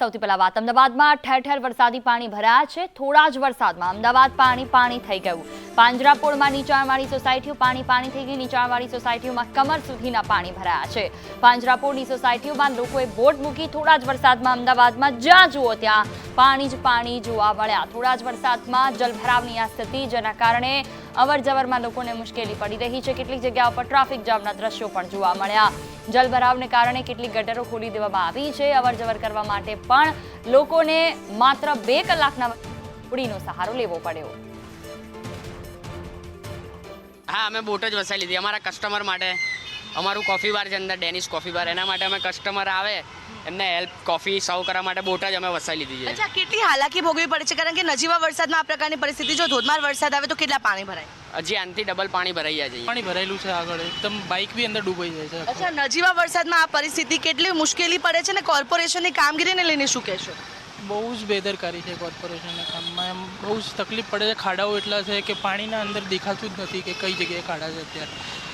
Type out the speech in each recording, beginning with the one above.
સૌથી પહેલા વાત અમદાવાદમાં ઠેર ઠેર વરસાદી પાણી ભરાયા છે. થોડા જ વરસાદમાં અમદાવાદ પાણી પાણી થઈ ગયું. પાંજરાપોળમાં નીચાણવાળી સોસાયટીઓ પાણી પાણી થઈ ગઈ. નીચાણવાળી સોસાયટીઓમાં કમર સુધીના પાણી ભરાયા છે. પાંજરાપોળની સોસાયટીઓમાં લોકોએ બોટ મૂકી થોડા જ વરસાદમાં અમદાવાદમાં જ્યાં જુઓ ત્યાં પાણી જ પાણી જોવા મળ્યા. થોડા જ વરસાદમાં જલભરાવની આ સ્થિતિ, જેના કારણે અવર જવરમાં લોકોને મુશ્કેલી પડી રહી છે. કેટલીક જગ્યાઓ પર ટ્રાફિક જામના દ્રશ્યો પણ જોવા મળ્યા. જલભરાવને કારણે કેટલીક ગટરો ખોલી દેવામાં આવી છે. અવર જવર કરવા માટે પણ લોકોને માત્ર બે કલાકના ઉડીનો સહારો લેવો પડ્યો. હા, અમે બોટ જ વસાવી લીધી. અમારા કસ્ટમર માટે અમારું કોફી બાર છે અંદર ડેનિશ કોફી બાર એના માટે અમે કસ્ટમર આવે એમને હેલ્પ કોફી સર્વ કરવા માટે બોટ જ અમે વસાવી લીધી છે. અચ્છા કેટલી હાલાકી ભોગવી પડે છે? કારણ કે નજીવા વરસાદમાં આ પ્રકારની પરિસ્થિતિ જો ધોધમાર વરસાદ આવે તો કેટલા પાણી ભરાય? હજી આનથી ડબલ પાણી ભરાઈ જાય છે પાણી ભરાયેલું છે આગળ. એકદમ બાઇક બી અંદર ડૂબાઈ જાય છે. અચ્છા નજીવા વરસાદમાં આ પરિસ્થિતિ કેટલી મુશ્કેલી પડે છે ને કોર્પોરેશનની કામગીરીને લઈને શું કહેશો? બહુ જ બેદરકારી છે કોર્પોરેશનના કામમાં. એમ બહુ જ તકલીફ પડે છે. ખાડાઓ એટલા છે કે પાણીના અંદર દેખાતું જ નથી કે કઈ જગ્યાએ ખાડા છે અત્યારે.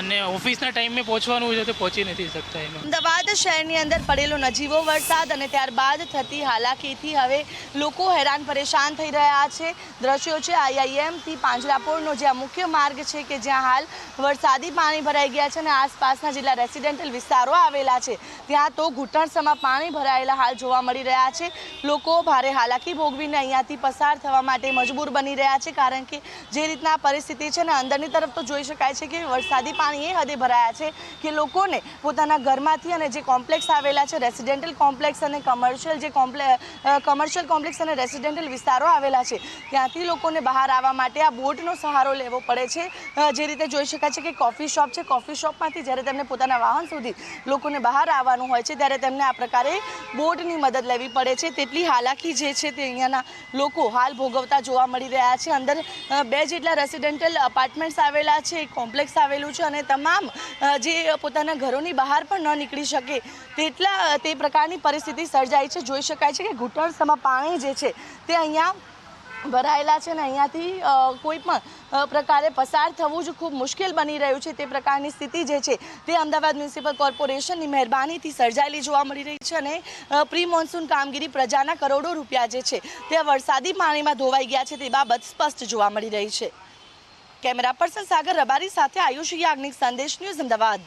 અને ઓફિસના ટાઈમે પહોંચવાનું છે તો પહોંચી નથી શકતા એમાં અમદાવાદ શહેરની અંદર પડેલો નજીવો વરસાદ અને ત્યારબાદ થતી હાલાકીથી હવે લોકો હેરાન પરેશાન થઈ રહ્યા છે. દ્રશ્યો છે આઈઆઈએમથી પાંજરાપોળનો જે આ મુખ્ય માર્ગ છે કે જ્યાં હાલ વરસાદી પાણી ભરાઈ ગયા છે અને આસપાસના જેટલા રેસિડેન્ટલ વિસ્તારો આવેલા છે. ત્યાં તો ઘૂંટણસમાં પાણી ભરાયેલા હાલ જોવા મળી રહ્યા છે. લોકો ભારે હાલાકી ભોગવીને અહીંયાથી પસાર થવા માટે મજબૂર બની રહ્યા છે, કારણ કે જે રીતના પરિસ્થિતિ છે ને અંદરની તરફ તો જોઈ શકાય છે કે વરસાદી પાણી એ હદે ભરાયા છે કે લોકોને પોતાના ઘરમાંથી અને જે કોમ્પ્લેક્સ આવેલા છે, રેસિડેન્ટલ કોમ્પ્લેક્સ અને કમર્શિયલ જે કોમ્પ્લે કમર્શિયલ કોમ્પ્લેક્સ અને રેસિડેન્ટલ વિસ્તારો આવેલા છે, ત્યાંથી લોકોને બહાર આવવા માટે આ બોટનો સહારો લેવો પડે છે. જે રીતે જોઈ શકાય છે કે કોફી શોપ છે. કોફી શોપમાંથી જ્યારે તેમને પોતાના વાહન સુધી લોકોને બહાર આવવાનું હોય છે, ત્યારે તેમને આ પ્રકારે બોટની મદદ લેવી પડે છે. તેટલી હાલાકી જે છે તે અહીંયાના લોકો હાલ ભોગવતા જોવા મળી રહ્યા છે. અંદર બે જેટલા રેસિડેન્ટલ અપાર્ટમેન્ટ્સ આવેલા છે કોમ્પ્લેક્સ આવેલું છે અને તમામ જે પોતાના ઘરોની બહાર પણ ન નીકળી શકે, તેટલા તે પ્રકારની પરિસ્થિતિ સર્જાઈ છે. જોઈ શકાય છે કે ઘૂંટણસમાં પાણી જે છે, તે અહીંયા ભરાયેલા છે ને અહીંયાથી કોઈ પણ પ્રકારે પસાર થવું જ ખૂબ મુશ્કેલ બની રહ્યું છે. તે પ્રકારની સ્થિતિ જે છે, તે અમદાવાદ મ્યુનિસિપલ કોર્પોરેશનની મહેરબાનીથી સર્જાયેલી જોવા મળી રહી છે અને પ્રી મોન્સૂન કામગીરી પ્રજાના કરોડો રૂપિયા જે છે, તે વરસાદી પાણીમાં ધોવાઈ ગયા છે. તે બાબત સ્પષ્ટ જોવા મળી રહી છે. કેમેરા પર્સન સાગર રબારી સાથે આયુષ યાજ્ઞિક સંદેશ ન્યૂઝ અમદાવાદ.